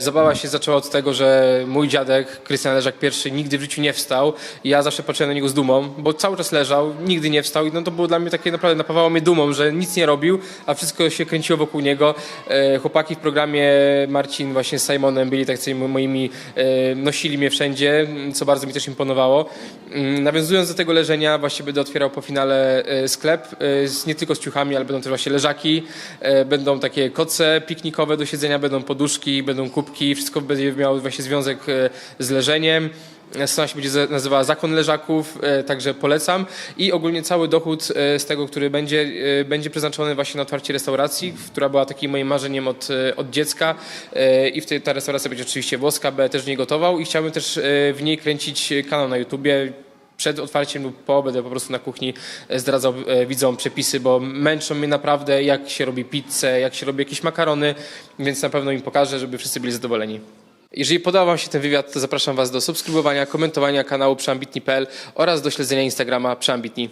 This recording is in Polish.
Zabawa się zaczęła od tego, że mój dziadek, Krystian Leżak I, nigdy w życiu nie wstał. I ja zawsze patrzyłem na niego z dumą, bo cały czas leżał, nigdy nie wstał i no to było dla mnie takie naprawdę napawało mnie dumą, że nic nie robił, a wszystko się kręciło wokół niego. E, chłopaki w programie Marcin właśnie z Simonem byli tak moimi, e, nosili mnie wszędzie, co bardzo mi też imponowało. Mm, Nawiązując do tego leżenia, właśnie będę otwierał po finale e, sklep, nie tylko z ciuchami, ale będą też właśnie leżaki, będą takie koce piknikowe do siedzenia, będą poduszki, będą wszystko będzie miało właśnie związek e, z leżeniem. Strona się będzie nazywała Zakon Leżaków, e, także polecam. I ogólnie cały dochód e, z tego, który będzie, będzie przeznaczony właśnie na otwarcie restauracji, która była takim moim marzeniem od, od dziecka. I wtedy ta restauracja będzie oczywiście włoska, będę też w niej gotował i chciałbym też w niej kręcić kanał na YouTubie. Przed otwarciem lub po będę po prostu na kuchni e, zdradzał e, widzom przepisy, bo męczą mnie naprawdę, jak się robi pizzę, jak się robi jakieś makarony, więc na pewno im pokażę, żeby wszyscy byli zadowoleni. Jeżeli podobał Wam się ten wywiad, to zapraszam Was do subskrybowania, komentowania kanału przeambitni.pl oraz do śledzenia Instagrama przeambitni.